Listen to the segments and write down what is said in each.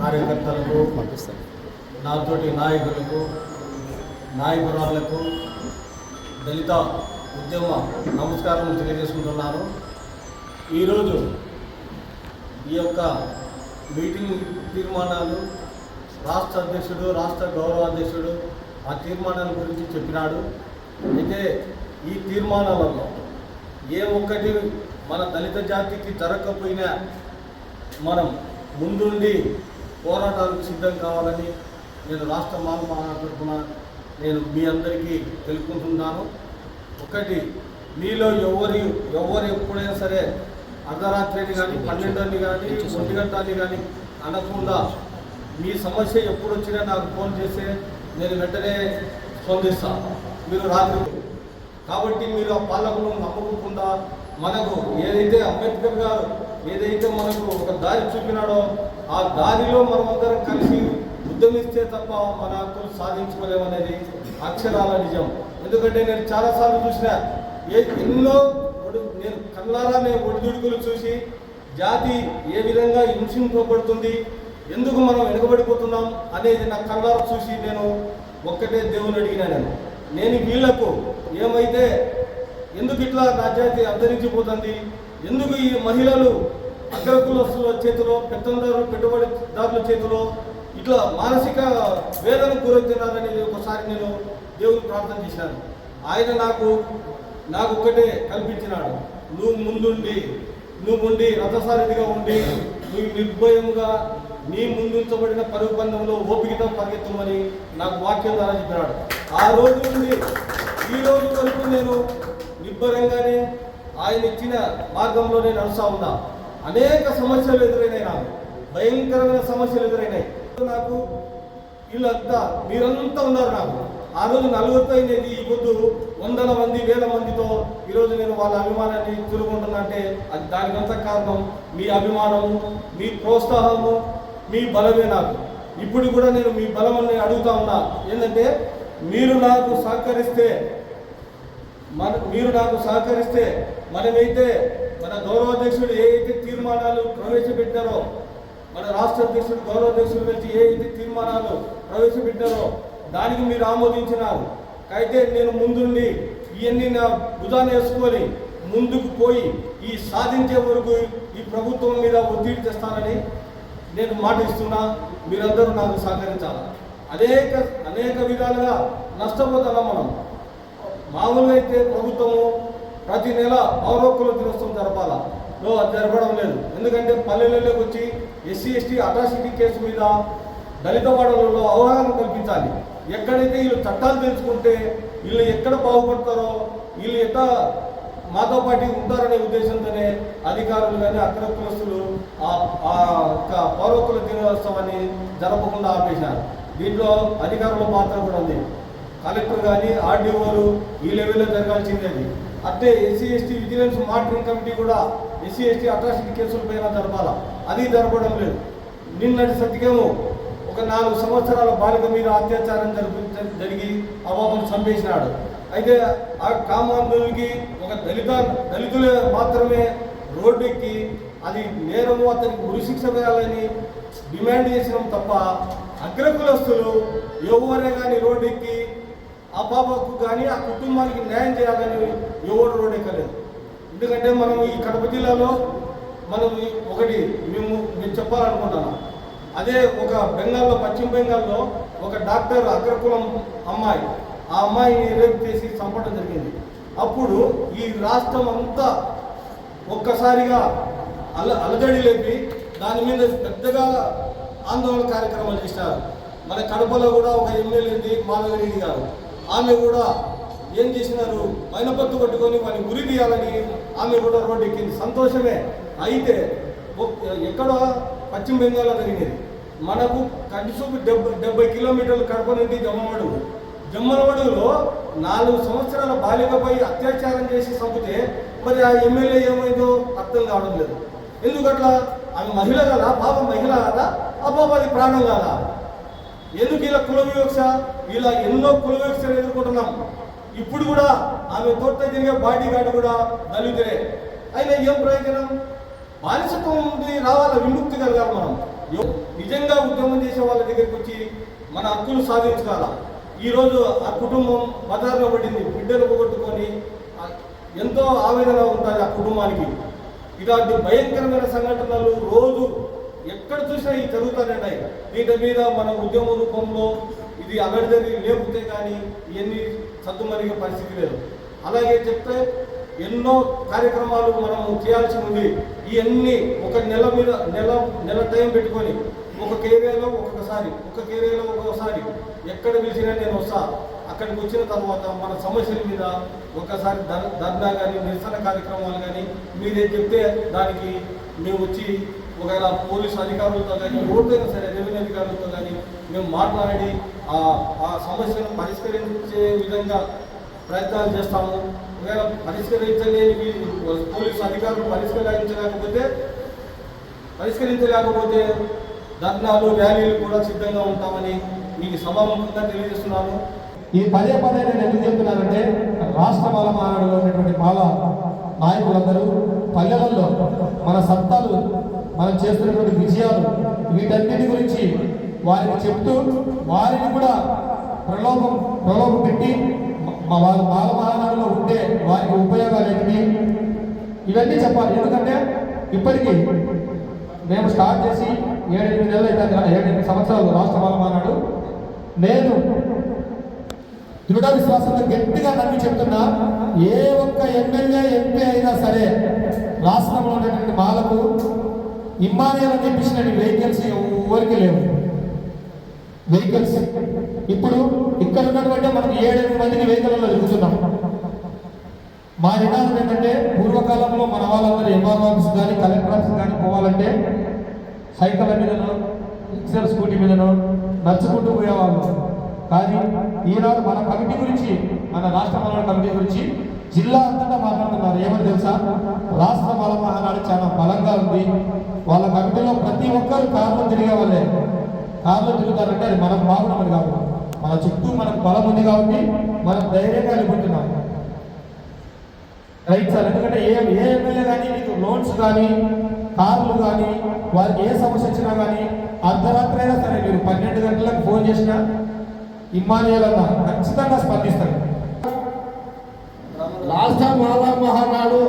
కార్యకర్తలకు నాతోటి నాయకులకు నాయకురాలకు దళిత ఉద్యమ నమస్కారం తెలియజేసుకుంటున్నాను. ఈరోజు ఈ యొక్క మీటింగ్ తీర్మానాలు రాష్ట్ర అధ్యక్షుడు రాష్ట్ర గౌరవ అధ్యక్షుడు ఆ తీర్మానాల గురించి చెప్పినాడు. అయితే ఈ తీర్మానాలలో ఏ ఒక్కటి మన దళిత జాతికి జరగకపోయినా మనం ముందుండి పోరాటాలకు సిద్ధం కావాలని నేను రాష్ట్ర మాట్లాడుతున్న నేను మీ అందరికీ తెలుపుకుంటున్నాను. ఒకటి మీలో ఎవరి ఎవరు ఎప్పుడైనా సరే అర్ధరాత్రిని కానీ పన్నెండుని కానీ ఒంటి గంటని కానీ అనకుండా మీ సమస్య ఎప్పుడు వచ్చినా నాకు ఫోన్ చేస్తే నేను వెంటనే స్పందిస్తాను మీరు రాత్రి కాబట్టి మీరు ఆ పాలకులను నమ్మకుండా మనకు ఏదైతే అంబేద్కర్ గారు ఏదైతే మనకు ఒక దారి చూపినాడో ఆ దారిలో మనమందరం కలిసి ఉద్యమిస్తే తప్ప మన హక్కులు సాధించుకోలేమనేది అక్షరాల నిజం. ఎందుకంటే నేను చాలాసార్లు చూసిన ఏ ఎన్నో నేను కళ్ళారా నేను ఒడిదుడుకులు చూసి జాతి ఏ విధంగా హింసింపబడుతుంది ఎందుకు మనం వెనుకబడిపోతున్నాం అనేది నా కళ్ళారు చూసి నేను ఒక్కటే దేవుని అడిగినా నేను. నేను వీళ్ళకు ఏమైతే ఎందుకు ఇట్లా నా అంతరించిపోతుంది ఎందుకు ఈ మహిళలు అగ్రకులస్తుల చేతిలో పెత్తందారులు పెట్టుబడిదారుల చేతిలో ఇట్లా మానసిక వేదన గురవుతున్నారని ఒకసారి నేను దేవుని ప్రార్థన చేశాను. ఆయన నాకు నాకు ఒక్కటే కల్పించినాడు. నువ్వు ముందుండి నువ్వు ఉండి రథసారిదిగా ఉండి నువ్వు నిర్భయంగా నీ ముందుంచబడిన పరుగు పందెంలో ఓపికతో పరిగెత్తమని నాకు వాక్యం ద్వారా చెప్పినాడు. ఆ రోజు నుండి ఈ రోజు వరకు నేను నిబ్బరంగానే ఆయన ఇచ్చిన మార్గంలో నేను నడుస్తా ఉన్నా. అనేక సమస్యలు ఎదురైనాయి నాకు. భయంకరమైన సమస్యలు ఎదురైనాయి. నాకు వీళ్ళంతా మీరంతా ఉన్నారు నాకు. ఆ రోజు నలుగురితో అయింది ఈ పొద్దు వందల మంది వేల మందితో ఈరోజు నేను వాళ్ళ అభిమానాన్ని తిరుగుంటున్నా అంటే అది దానికంతా కారణం. మీ అభిమానము మీ ప్రోత్సాహము మీ బలమే నాకు. ఇప్పుడు కూడా నేను మీ బలమని అడుగుతా ఉన్నా. ఏంటంటే మీరు నాకు సహకరిస్తే మన మీరు నాకు సహకరిస్తే మనమైతే మన గౌరవాధ్యక్షుడు ఏ అయితే తీర్మానాలు ప్రవేశపెట్టారో మన రాష్ట్ర అధ్యక్షుడు గౌరవ నుంచి ఏ అయితే తీర్మానాలు ప్రవేశపెట్టారో దానికి మీరు ఆమోదించినారు. అయితే నేను ముందుండి ఇవన్నీ నా భుజాన్ని వేసుకొని ముందుకు పోయి ఈ సాధించే వరకు ఈ ప్రభుత్వం మీద ఒత్తిడి తెస్తానని నేను మాట ఇస్తున్నా మీరందరూ నాకు సహకరించాలి? అనేక అనేక విధాలుగా నష్టపోతున్నాం మనం. మామూలుగా అయితే ప్రభుత్వము ప్రతి నెల పౌరోక్కుల దినోత్సవం జరపాల? లో అది జరపడం లేదు. ఎందుకంటే పల్లెల్లోకి వచ్చి ఎస్సీ ఎస్టీ అట్రాసిటీ కేసు మీద దళిత వాడలలో అవగాహన కల్పించాలి. ఎక్కడైతే వీళ్ళు చట్టాలు తెలుసుకుంటే వీళ్ళు ఎక్కడ బాగుపడతారో వీళ్ళు ఎట్లా మాతో పాటు ఉంటారనే ఉద్దేశంతోనే అధికారులు కానీ అక్ర కులస్తులు ఆ ఆ యొక్క పౌరోక్కుల దినోత్సవాన్ని జరపకుండా ఆపేశారు. దీంట్లో అధికారుల పాత్ర కూడా ఉంది. కలెక్టర్ కానీ ఆర్డీఓలు ఈ లెవెల్లో జరగాల్సిందే అది అట్టే SC ST vigilance monitoring committee కూడా ఎస్సీ ఎస్టీ అట్రాసిటీ కేసుల పైన జరపాల. అది జరపడం లేదు. నిన్నటి సత్యకేమో ఒక నాలుగు సంవత్సరాల బాలిక మీద అత్యాచారం జరిపి జరిగి అవాపం చంపేసినాడు. అయితే ఆ కామాంధులకి ఒక దళిత దళితులు మాత్రమే రోడ్డు ఎక్కి అది నేరము అతనికి ఉరిశిక్ష వేయాలని డిమాండ్ చేసినాం తప్ప అగ్రకులస్తులు ఎవరే కానీ రోడ్డు ఎక్కి ఆ పాపకు కానీ ఆ కుటుంబానికి న్యాయం చేయాలని ఎవరు రోడ్ ఎక్కలేదు ఎందుకంటే మనం ఈ కడప జిల్లాలో మనం ఒకటి మేము నేను చెప్పాలనుకుంటున్నాం అదే ఒక బెంగాల్లో పశ్చిమ బెంగాల్లో ఒక డాక్టర్ అగ్రకులం అమ్మాయి. ఆ అమ్మాయిని రేప్ చేసి చంపడం జరిగింది. అప్పుడు ఈ రాష్ట్రం అంతా ఒక్కసారిగా అల అలజడి లేపి దాని మీద పెద్దగా ఆందోళన కార్యక్రమాలు చేశారు. మన కడపలో కూడా ఒక ఎమ్మెల్యేది మాధవరెడ్డి గారు. ఆమె కూడా ఏం చేసినారు? మైనపత్తు కట్టుకొని వాడిని ఉరి తీయాలని ఆమె కూడా రోడ్డు ఎక్కింది సంతోషమే. అయితే ఎక్కడ ఎక్కడో పశ్చిమ బెంగాల్లో జరిగింది. మనకు కంటిసూపు డెబ్బై డెబ్బై కిలోమీటర్లు కడప నుండి జమ్మవాడు జమ్మలవాడులో నాలుగు సంవత్సరాల బాలికపై అత్యాచారం చేసి చంపితే మరి ఆ ఎమ్మెల్యే ఏమైందో అర్థం కావడం లేదు. ఎందుకట్లా? ఆమె మహిళ కదా? పాప మహిళ కదా? ఆ పాప అది ప్రాణం కదా? ఎందుకు ఇలా కుల వివక్ష? ఇలా ఎన్నో కుల వివక్షలు ఎదుర్కొంటున్నాం. ఇప్పుడు కూడా ఆమె తోట తిరిగే బాడీ గార్డు కూడా దళితులే అయినా ఏం ప్రయోజనం? బానిసత్వం నుండి రావాల? విముక్తి కలగాలి మనం. నిజంగా ఉద్యమం చేసే వాళ్ళ దగ్గరికి వచ్చి మన హక్కులు సాధించుకోవాలా? ఈరోజు ఆ కుటుంబం బజార్లో పడింది. బిడ్డలు పోగొట్టుకొని ఎంతో ఆవేదన ఉంటుంది ఆ కుటుంబానికి. ఇలాంటి భయంకరమైన సంఘటనలు రోజు ఎక్కడ చూసినా ఇవి జరుగుతానండి దీని మీద మన ఉద్యమ రూపంలో ఇది అగడిదని లేకపోతే కానీ ఇవన్నీ సద్దుమరిగే పరిస్థితి లేదు. అలాగే చెప్తే ఎన్నో కార్యక్రమాలు మనం చేయాల్సి ఉంది. ఇవన్నీ ఒక నెల మీద నెల నెల టైం పెట్టుకొని ఒక కేవేలో ఒక్కొక్కసారి ఒక కేవేలో ఒక్కొక్కసారి ఎక్కడ పిలిచినా నేను వస్తా. అక్కడికి వచ్చిన తర్వాత మన సమస్యల మీద ఒకసారి ధర్- ధర్నా కానీ నిరసన కార్యక్రమాలు కానీ మీరే చెప్తే దానికి మేము వచ్చి ఒకవేళ పోలీసు అధికారులతో కానీ ఎవరితోనైనా సరే రెవెన్యూ అధికారులతో కానీ మేము మాట్లాడి ఆ ఆ సమస్యను పరిష్కరించే విధంగా ప్రయత్నాలు చేస్తాము. ఒకవేళ పరిష్కరించలేని పోలీసు అధికారులు పరిష్కరించలేకపోతే పరిష్కరించలేకపోతే ధర్నాలు ర్యాలీలు కూడా సిద్ధంగా ఉంటామని మీకు సభాముఖంగా తెలియజేస్తున్నాను. ఈ పదే పదే నేను ఎందుకు చెప్తున్నానంటే రాష్ట్ర మాల మానాడులో ఉన్నటువంటి మాల నాయకులందరూ పల్లెలలో మన సత్తాలు మనం చేస్తున్నటువంటి విజయాలు వీటన్నిటి గురించి వారికి చెప్తూ వారిని కూడా ప్రలోభం ప్రలోభం పెట్టి మా వాళ్ళ మాల మహానాడులో ఉంటే వారికి ఉపయోగాలు ఏంటి? ఇవన్నీ చెప్పాలి. ఎందుకంటే ఇప్పటికీ మేము స్టార్ట్ చేసి ఏడెనిమిది నెలలు అయితే ఏడెనిమిది సంవత్సరాలు రాష్ట్ర మాల నేను దృఢ విశ్వాసంలో గట్టిగా నమ్మి చెప్తున్నా ఏ ఒక్క ఎమ్మెల్యే ఎంపీ అయినా సరే రాష్ట్రంలో ఉన్నటువంటి మాలకు ఇమ్మానియల్ అని చెప్పేసిన వెహికల్స్ ఎవరికి లేవు. వెహికల్స్ ఇప్పుడు ఇక్కడ ఉన్నటువంటి మనం ఏడెనిమిది మందిని వెహికల్లో తిరుగుతున్నాం మా నినాదం ఏంటంటే పూర్వకాలంలో మన వాళ్ళందరూ ఎంఆర్ ఆఫీస్ కానీ కలెక్టర్ ఆఫీస్ కానీ పోవాలంటే సైకిల్ మీదనో ఎక్సెల్ స్కూటీ మీదనో నడుచుకుంటూ పోయేవాళ్ళు. కానీ ఈనాడు మన కమిటీ గురించి మన రాష్ట్ర మాల కమిటీ గురించి జిల్లా అంతటా మాట్లాడుతున్నారు. ఏమని తెలుసా? రాష్ట్ర మాల మహానాడు చాలా బలంగా ఉంది. వాళ్ళ కమిటీలో ప్రతి ఒక్కరు కార్లో తిరిగే వాళ్ళే కార్లో తిరుగుతారంటే అది మనం బాగున్నామని కాబట్టి. మన చుట్టూ మనకు బలం ఉంది కాబట్టి మనం ధైర్యంగా వెళ్ళిపోతున్నాం రైట్ సార్ ఎందుకంటే ఏ ఏ ఎమ్మెల్యే కానీ మీకు లోన్స్ కానీ కార్లు కానీ వారికి ఏ సమస్య వచ్చినా కానీ అర్ధరాత్రి అయినా సరే మీరు పన్నెండు గంటలకు ఫోన్ చేసినా ఇమ్మానియలన్న ఖచ్చితంగా స్పందిస్తారు. రాష్ట్ర మాలా మహానాడు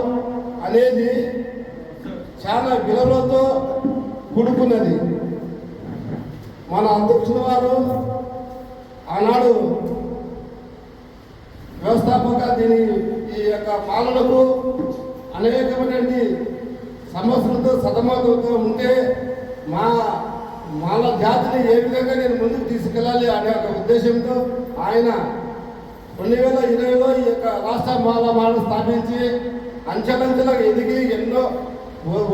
అనేది చాలా విలువలతో కూడుకున్నది. మన అధ్యక్షుల వారు ఆనాడు వ్యవస్థాపక దీని ఈ యొక్క పాలనకు అనేకమైనటువంటి సమస్యలతో సతమతతో ఉంటే మా మాల జాతిని ఏ విధంగా నేను ముందుకు తీసుకెళ్ళాలి అనే ఒక ఉద్దేశంతో ఆయన రెండు వేల ఇరవైలో ఈ యొక్క రాష్ట్ర మాలమాలను స్థాపించి అంచెలంచెలకు ఎదిగి ఎన్నో ఒ-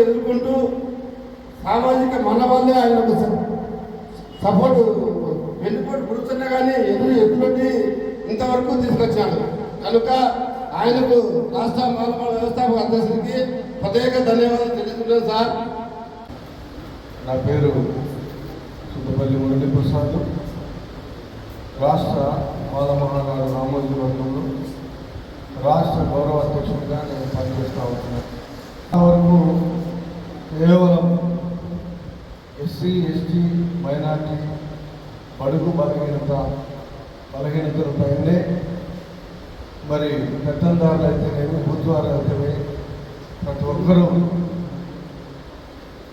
ఎదుర్కొంటూ సామాజిక మనవాళ్ళే ఆయనకు స- సపోర్ట్ వెన్నుపోటు పుడుతున్నా కానీ ఎదురు ఎదురుపెట్టి ఇంతవరకు తీసుకొచ్చాడు. కనుక ఆయనకు రాష్ట్ర మాలమాల వ్యవస్థాపక అధ్యక్షుడికి ప్రత్యేక ధన్యవాదాలు తెలుసుకుంటాను సార్. నా పేరు సుబ్బపల్లి మురళీ ప్రసాద్. రాష్ట్ర మాల మహానాడు రామోజీ వర్గంలో రాష్ట్ర గౌరవ అధ్యక్షుడిగా నేను పనిచేస్తూ ఉంటున్నాను వరకు కేవలం ఎస్సీ ఎస్టీ మైనార్టీ బడుగు బలహీనత బలహీనతలపైనే మరి పెత్తందారులు అయితేనేమి బుద్ధివారు అయితేనే ప్రతి ఒక్కరూ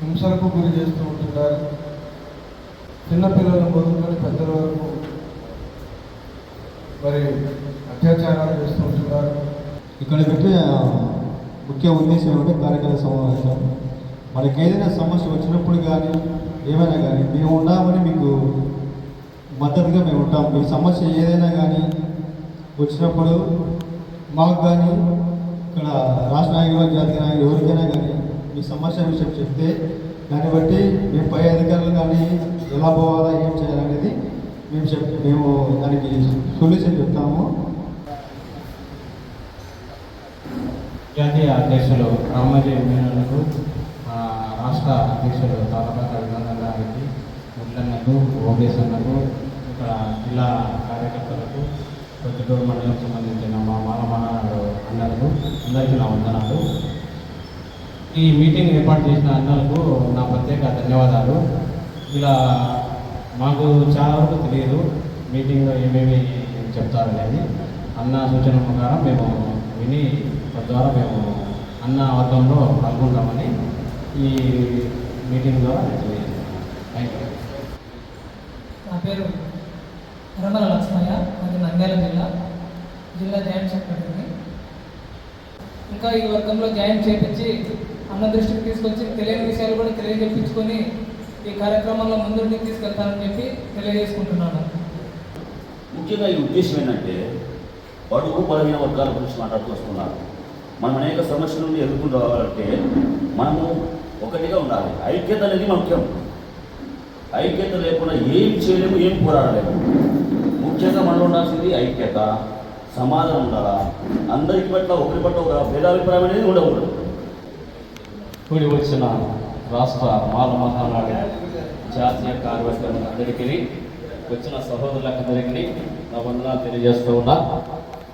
హింసలకు గురి చేస్తూ ఉంటున్నారు. చిన్నపిల్లల మొదలుకొని పెద్దల వరకు మరి అత్యాచారాలు చేస్తూ ఉంటున్నారు. ఇక్కడ పెట్టిన ముఖ్య ఉద్దేశం ఏమంటే కార్యక్రమ సమావేశం. మనకి ఏదైనా సమస్య వచ్చినప్పుడు కానీ ఏమైనా కానీ మేము ఉన్నామని మీకు మద్దతుగా మేము ఉంటాం. మీ సమస్య ఏదైనా కానీ వచ్చినప్పుడు మాకు కానీ ఇక్కడ రాష్ట్ర నాయకులు జాతీయ నాయకులు ఎవరికైనా కానీ మీ సమస్య విషయం చెప్తే దాన్ని బట్టి మేము పై అధికారులు కానీ ఎలా పోవాలా ఏం చేయాలనేది మేము చెప్ మేము దానికి సొల్యూషన్ చెప్తాము. జాతీయ అధ్యక్షులు రామజీ మేనకు రాష్ట్ర అధ్యక్షులు తాతపాక వినందన్ గారికి ముట్లన్నకు ఓబేసన్నకు ఇక్కడ జిల్లా కార్యకర్తలకు ప్రతిటూరు మండలం సంబంధించిన మా మాల అన్నలకు అందరికీ నా వందనాలు. ఈ మీటింగ్ ఏర్పాటు చేసిన అన్నలకు నా ప్రత్యేక ధన్యవాదాలు. ఇలా మాకు చాలా వరకు తెలియదు మీటింగ్లో ఏమేమి చెప్తారనేది. అన్న సూచన ప్రకారం మేము విని తద్వారా మేము అన్న వర్గంలో పాల్గొంటామని ఈ మీటింగ్ ద్వారా నేను థ్యాంక్ యూ నా పేరు రమణ లక్ష్మయ్య అది నంద్యాల జిల్లా. జిల్లా జాయింట్ సెక్రటరీని. ఇంకా ఈ వర్గంలో జాయిన్ చేపించి అన్న దృష్టికి తీసుకొచ్చి తెలియని విషయాలు కూడా తెలియజెప్పించుకొని ఈ కార్యక్రమంలో ముందుకు తీసుకెళ్తానని చెప్పి తెలియజేసుకుంటున్నాను. ముఖ్యంగా ఈ ఉద్దేశం ఏంటంటే బడుగు బలహీన వర్గాల గురించి మాట్లాడుతూ వస్తున్నారు. మనం అనేక సమస్యల నుండి ఎదుర్కొని రావాలంటే మనము ఒకటిగా ఉండాలి. ఐక్యత అనేది ముఖ్యం. ఐక్యత లేకుండా ఏం చేయలేము ఏం పోరాడలేము. ముఖ్యంగా మనలో ఉండాల్సింది ఐక్యత సమాధానం ఉండాలా? అందరికి పట్ల ఒకరి పట్ల ఒక భేదాభిప్రాయం అనేది ఉండకూడదు. కూడి వచ్చిన రాష్ట్ర మాల మహానాడు జాతీయ కార్యవర్గం అందరికీ వచ్చిన సహోదరులందరికీ నా వందనాలు తెలియజేస్తూ ఉన్నా.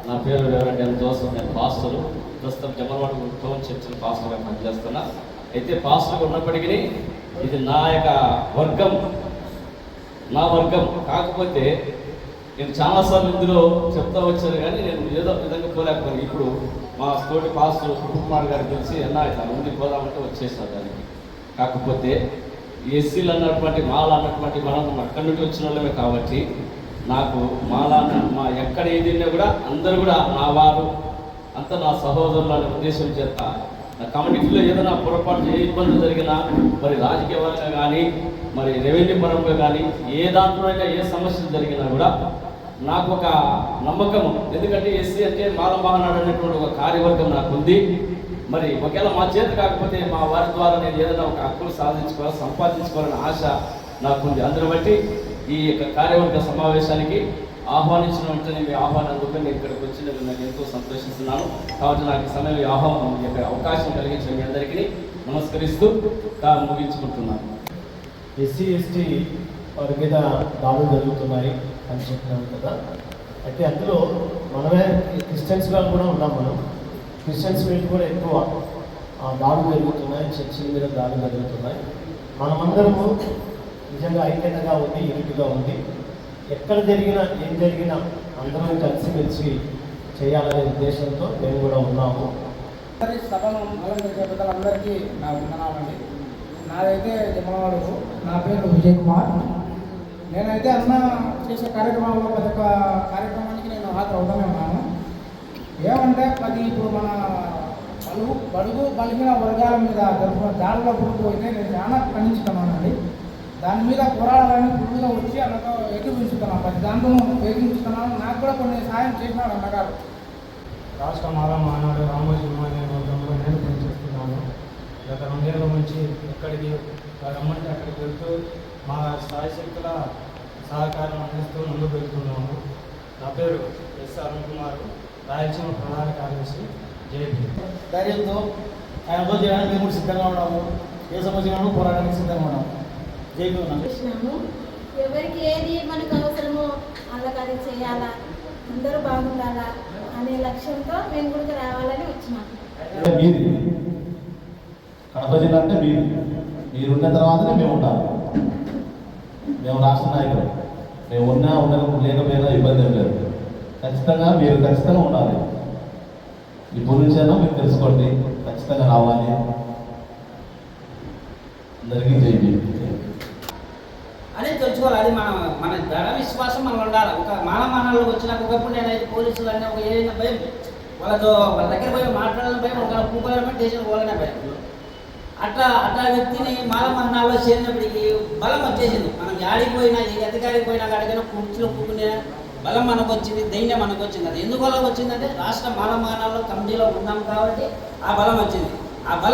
నా పేరు ఎవరంటే ఎన్ జోసఫ్ నేను పాస్టరు. ప్రస్తుతం జమలవాడ టౌన్ చర్చిలో పాస్టర్గా పనిచేస్తున్నా. అయితే పాస్టర్ ఉన్నప్పటికీ ఇది నా యొక్క వర్గం నా వర్గం. కాకపోతే నేను చాలాసార్లు ఇందులో చెప్తా వచ్చాను కానీ నేను ఏదో విధంగా పోలేకపోయాను. ఇప్పుడు మా తోటి పాస్టర్ కుమార్ గారికి తెలిసి అన్నా ఇట్లా ముందు పోదామంటే వచ్చేసాను దానికి. కాకపోతే ఎస్సీలు అన్నటువంటి మాల అన్నటువంటి మనం అక్కడి నుండి వచ్చిన వాళ్ళమే కాబట్టి నాకు మాల మా ఎక్కడ ఏదిన్నా కూడా అందరూ కూడా నా వారు అంతా నా సహోదరులు అనే ఉద్దేశం చేత నా కమ్యూనిటీలో ఏదైనా పొరపాటు ఏ ఇబ్బంది జరిగినా మరి రాజకీయ పరంగా కానీ మరి రెవెన్యూ పరంగా కానీ ఏ దాంట్లో అయినా ఏ సమస్యలు జరిగినా కూడా నాకు ఒక నమ్మకం ఎందుకంటే ఎస్సీ అంటే మాల అనేటువంటి ఒక కార్యవర్గం నాకు ఉంది మరి ఒకవేళ మా చేత కాకపోతే మా వారి ద్వారా నేను ఏదైనా ఒక హక్కులు సాధించుకోవాలి సంపాదించుకోవాలనే ఆశ నాకుంది. అందుని బట్టి ఈ యొక్క కార్యవర్గ సమావేశానికి ఆహ్వానించిన వెంటనే మీ ఆహ్వానం అందుకు నేను ఇక్కడికి వచ్చి నేను నాకు ఎంతో సంతోషిస్తున్నాను. కాబట్టి నాకు సమయం ఆహ్వానం యొక్క అవకాశం కలిగించిన మీ అందరికీ. నమస్కరిస్తూ కా- ముగించుకుంటున్నాను. ఎస్సీ ఎస్టీ వారి మీద దాడులు జరుగుతున్నాయి అని చెప్తున్నాను కదా. అయితే అందులో మనమే క్రిస్టియన్స్గా కూడా ఉన్నాం మనం. క్రిస్టియన్స్ మీద కూడా ఎక్కువ దాడులు జరుగుతున్నాయి చర్చిల మీద దాడులు జరుగుతున్నాయి. మనమందరము నిజంగా ఐక్యతగా ఉంది యూనిట్గా ఉంది ఎక్కడ జరిగినా ఏం జరిగినా అందరం కలిసిమెలిసి చేయాలనే ఉద్దేశంతో మేము కూడా ఉన్నాము. అందరి సభను అలంకరించే పెద్దలందరికీ నా వందనాలండి. నాదైతే జమలవాడు నా పేరు విజయ్ కుమార్. నేనైతే అన్న చేసే కార్యక్రమాల్లో ప్రతి ఒక్క కార్యక్రమానికి నేను హాజరు అవుతూనే ఉన్నాను ఏమంటే పది ఇప్పుడు మన బలుగు బడుగు బలిగిన వర్గాల మీద జరుపుకున్న దాడుల పురుగు అయితే నేను చాలా ఖండించుకున్నానండి. దాని మీద పోరాడాలని ఫుల్గా వచ్చి అన్నతో ఏకీపించుతున్నాను దాంట్లో ఏకీపించుతున్నాను నాకు కూడా కొన్ని సాయం చేసినాడు అన్నగారు. రాష్ట్ర మాల మానాడు రామోజీ అనే వర్గంలో నేను పనిచేస్తున్నాను. గత రెండేళ్ళ నుంచి ఎక్కడికి రమ్మంటే అక్కడికి వెళ్తూ మా స్థాయి శక్తుల సహకారం అందిస్తూ ముందుకు వెళ్తున్నాము. నా పేరు ఎస్ అరుణ్ కుమార్ రాయలసీమ ప్రధాన కార్యదర్శి జేపీ. ధైర్యంతో ఆయనతో చేయడానికి మేము సిద్ధంగా ఉన్నాము. ఏ సమస్య ఉన్నా పోరాటానికి సిద్ధంగా ఉన్నాము. జై భీమ్. ఎవరికి ఏది మనకు అవసరమో వాళ్ళకి అది చేయాలా? అందరూ బాగుండాలా? అనే లక్ష్యంతో మేము కూడా రావాలని వచ్చినాం. కడప జిల్లా అంటే మీరు మీరున్న తర్వాతనే మేము ఉండాలి మేము రాష్ట్ర నాయకులు. మేము ఉన్నా ఉండక లేకపోయినా ఇబ్బంది ఏం లేదు. ఖచ్చితంగా మీరు ఖచ్చితంగా ఉండాలి. ఇప్పుడు నుంచైనా మీరు తెలుసుకోండి. ఖచ్చితంగా రావాలి. అందరికీ జై అనేది తెలుసుకోవాలి. అది మన మన దృఢ విశ్వాసం మనం ఉండాలి. ఒక మాన మానాలకు వచ్చినాక ఒకప్పుడు నేనైతే పోలీసులు అనే ఒక ఏదైనా భయం. వాళ్ళతో వాళ్ళ దగ్గర పోయి మాట్లాడాలని భయం ఒక పూకోవాలని స్టేషన్ పోవాలనే భయం. అట్లా అట్లా వ్యక్తిని మాల మరణాల్లో చేరినప్పటికీ బలం వచ్చేసింది. మనం యాడికి పోయినా ఏ అధికారికి పోయినా అడిగినా కూర్చులో కూర్చునే బలం మనకు వచ్చింది ధైర్యం మనకు వచ్చింది అది ఎందువల్ల వచ్చిందంటే రాష్ట్ర మాల కమిటీలో ఉన్నాం కాబట్టి ఆ బలం వచ్చింది. ఆ బలం